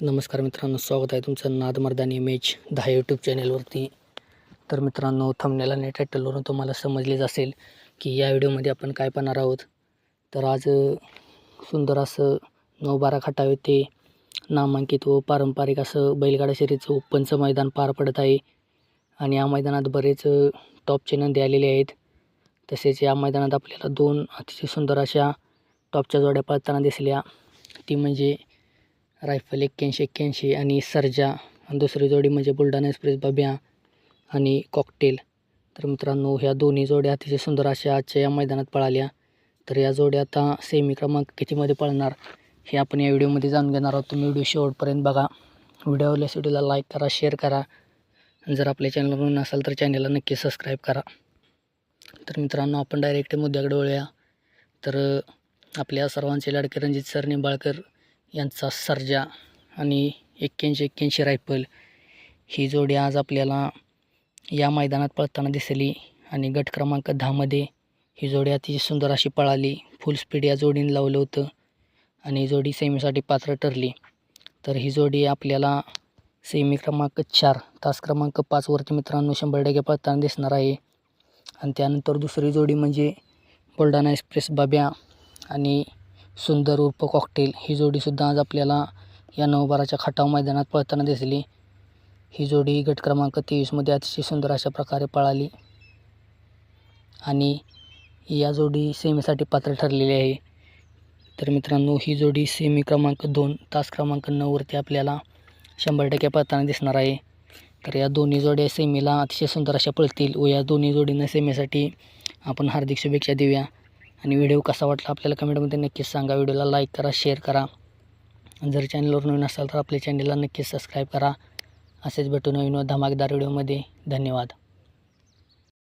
नमस्कार मित्रांनो स्वागत आहे तुमचं नादमर्दानी इमेज दहा यूट्यूब चॅनेलवरती तर मित्रांनो थंबनेल आणि टायटलवरून तुम्हाला समजलेच असेल की या व्हिडिओमध्ये आपण काय पाहणार आहोत. तर आज सुंदर असं नऊ बारा खटावे ते नामांकित व पारंपरिक असं बैलगाडा शर्यतीचं ओपनचं मैदान पार पडत आहे. आणि या मैदानात बरेच टॉपचे नंदी आलेले आहेत. तसेच या मैदानात आपल्याला दोन अतिशय सुंदर अशा टॉपच्या जोड्या पळताना दिसल्या. ती म्हणजे रायफल एक्क्याऐंशी एक्क्याऐंशी आणि सर्जा आणि दुसरी जोडी म्हणजे बुलढाणा एक्सप्रेस बब्या आणि कॉकटेल. तर मित्रांनो ह्या दोन्ही जोड्या अतिशय सुंदर अशा आजच्या या मैदानात पळाल्या. तर या जोड्या आता सेमी क्रमांक कितीमध्ये पळणार. हे आपण या व्हिडिओमध्ये जाणून घेणार आहोत. तुम्ही व्हिडिओ शेवटपर्यंत बघा. व्हिडिओ आवडल्यास व्हिडिओला लाईक करा शेअर करा. जर आपल्या चॅनलवर नसाल तर चॅनलला नक्की सबस्क्राईब करा. तर मित्रांनो आपण डायरेक्ट मुद्द्याकडे वळूया. तर आपल्या सर्वांचे लाडके रणजित सर निंबाळकर यांचा सर्जा आणि एक्क्याऐंशी एक्क्याऐंशी रायफल ही जोडी आज आपल्याला या मैदानात पळताना दिसली आणि गट क्रमांक दहामध्ये ही जोडी अतिशय सुंदर अशी पळाली. फुल स्पीड या जोडीने लावलं होतं आणि ही जोडी सेमीसाठी पात्र ठरली. तर ही जोडी आपल्याला सेमी क्रमांक चार तास क्रमांक पाचवरती मित्रांनो शंभर टक्के पळताना दिसणार आहे. आणि त्यानंतर दुसरी जोडी म्हणजे बुलढाणा एक्सप्रेस बाब्या आणि सुंदर उर्फ कॉकटेल ही जोडीसुद्धा आज आपल्याला या नऊबाराच्या खटाव मैदानात पळताना दिसली. ही जोडी गट क्रमांक तेवीसमध्ये अतिशय सुंदर अशा प्रकारे पळाली. आणि या जोडी सेमीसाठी पात्र ठरलेली आहे. तर मित्रांनो ही जोडी सेमी क्रमांक दोन तास क्रमांक नऊवरती आपल्याला शंभर टक्के पळताना दिसणार आहे. तर या दोन्ही जोड्या सेमीला अतिशय सुंदर अशा पळतील व या दोन्ही जोडींना सेमीसाठी आपण हार्दिक शुभेच्छा देऊया. आणि व्हिडिओ कसा वाटला आपल्याला कमेंटमध्ये नक्कीच सांगा. व्हिडिओला लाईक करा शेअर करा. आणि जर चॅनलवर नवीन असाल तर आपल्या चॅनलला नक्कीच सबस्क्राईब करा. असेच भेटू नवीन व धमाकदार व्हिडिओमध्ये धन्यवाद.